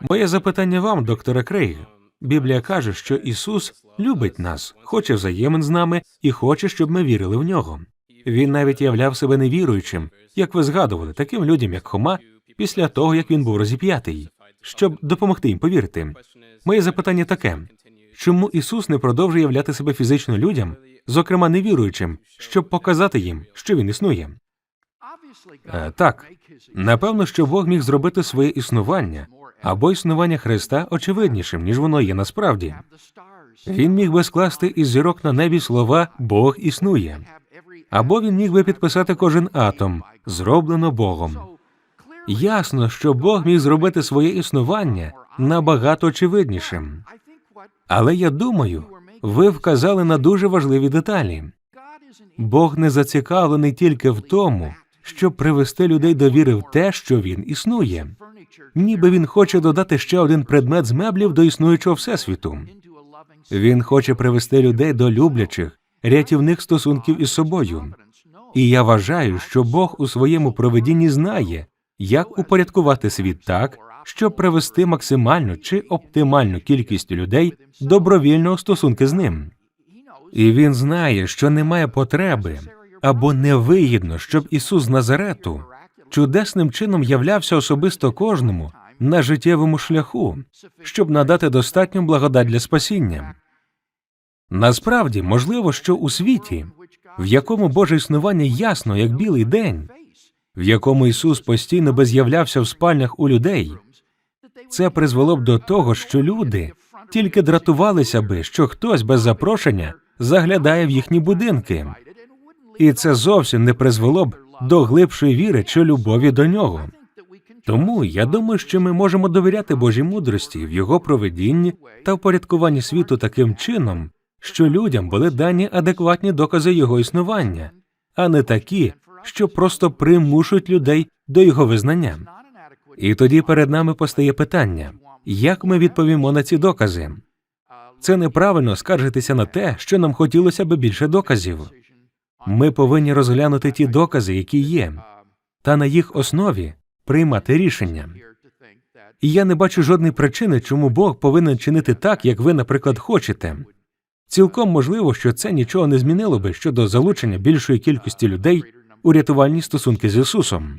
Моє запитання вам, докторе Крейг. Біблія каже, що Ісус любить нас, хоче взаємин з нами і хоче, щоб ми вірили в нього. Він навіть являв себе невіруючим, як ви згадували, таким людям, як Хома, після того як він був розіп'ятий, щоб допомогти їм повірити. Моє запитання таке: чому Ісус не продовжує являти себе фізично людям, зокрема невіруючим, щоб показати їм, що він існує? Е, так, напевно, що Бог міг зробити своє існування або існування Христа очевиднішим, ніж воно є насправді. Він міг би скласти із зірок на небі слова Бог існує, або він міг би підписати кожен атом, зроблено Богом. Ясно, що Бог міг зробити своє існування набагато очевиднішим. Але я думаю, ви вказали на дуже важливі деталі. Бог не зацікавлений тільки в тому, щоб привести людей до віри в те, що він існує. Ніби він хоче додати ще один предмет з меблів до існуючого всесвіту. Він хоче привести людей до люблячих, рятівних стосунків із собою. І я вважаю, що Бог у своєму проведінні знає, як упорядкувати світ так, щоб привести максимальну чи оптимальну кількість людей добровільно у стосунки з ним. І він знає, що немає потреби або невигідно, щоб Ісус Назарету чудесним чином являвся особисто кожному на життєвому шляху, щоб надати достатню благодать для спасіння. Насправді, можливо, що у світі, в якому Боже існування ясно, як білий день, в якому Ісус постійно без'являвся в спальнях у людей, це призвело б до того, що люди тільки дратувалися би, що хтось без запрошення заглядає в їхні будинки, і це зовсім не призвело б до глибшої віри чи любові до нього. Тому я думаю, що ми можемо довіряти Божій мудрості в його проведінні та впорядкуванні світу таким чином, що людям були дані адекватні докази його існування, а не такі, що просто примушують людей до його визнання. І тоді перед нами постає питання, як ми відповімо на ці докази? Це неправильно скаржитися на те, що нам хотілося би більше доказів. Ми повинні розглянути ті докази, які є, та на їх основі приймати рішення. І я не бачу жодної причини, чому Бог повинен чинити так, як ви, наприклад, хочете. Цілком можливо, що це нічого не змінило би щодо залучення більшої кількості людей у рятувальні стосунки з Ісусом.